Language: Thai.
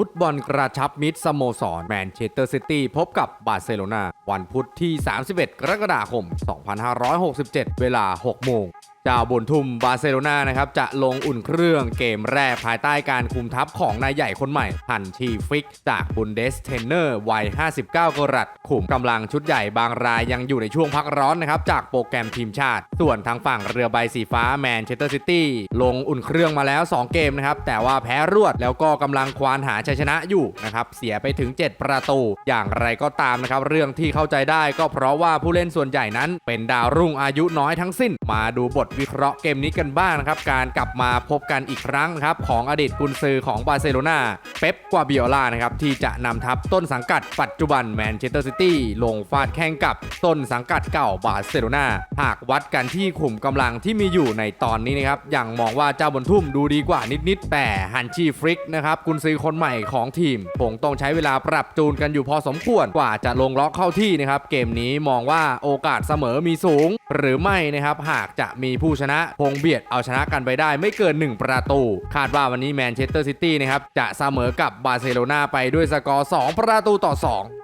ฟุตบอลกระชับมิตรสโมสรแมนเชสเตอร์ซิตี้พบกับบาร์เซโลนาวันพุธที่ 31 กรกฎาคม 2567 เวลา 6 โมง เจ้าบุญทุมบาร์เซโลนานะครับจะลงอุ่นเครื่องเกมแรกภายใต้การคุมทัพของนายใหญ่คนใหม่ฮันชีฟิก จากบุนเดสเทนเนอร์วัย 59 กรัตขุมกำลังชุดใหญ่บางรายยังอยู่ในช่วงพักร้อนนะครับจากโปรแกรมทีมชาติ ส่วนทางฝั่งเรือใบสีฟ้าแมนเชสเตอร์ซิตี้ลงอุ่นเครื่องมาแล้ว 2 เกมนะครับแต่ว่าแพ้รวดแล้วก็กำลังควานหาชัยชนะอยู่นะครับเสียไปถึง 7 ประตู อย่างไรก็ตามนะครับเรื่องที่เข้าใจได้ก็เพราะว่าผู้เล่นส่วนใหญ่นั้น เป็นดาวรุ่งอายุน้อยทั้งสิ้นมาดูบทวิเคราะห์เกมนี้กันบ้างนะครับ การกลับมาพบกันอีกครั้งนะครับของอดีตกุนซือของบาร์เซโลนา เป๊ปกวาเบียล่านะครับที่จะนำทัพต้นสังกัดปัจจุบันแมนเชสเตอร์ซิตี้ลงฟาดแข่งกับต้นสังกัดเก่าบาร์เซโลนาหากวัดกันที่ขุมกำลังที่มีอยู่ในตอนนี้นะครับอย่างมองว่าเจ้าบนทุ่มดูดีกว่านิดๆแต่ฮันชีฟริกนะครับกุนซือคนใหม่ของทีมคงต้องใช้เวลาปรับจูนกันอยู่พอสมควรกว่าจะลงล็อกเข้าที่นะครับเกมนี้มองว่าโอกาสเสมอมีสูง หรือไม่นะครับหากจะมีผู้ชนะคงเบียดเอาชนะกันไปได้ไม่เกิน 1 ประตู คาดว่าวันนี้แมนเชสเตอร์ซิตี้นะครับจะเสมอกับบาร์เซโลนาไปด้วยสกอร์ 2 ประตูต่อ 2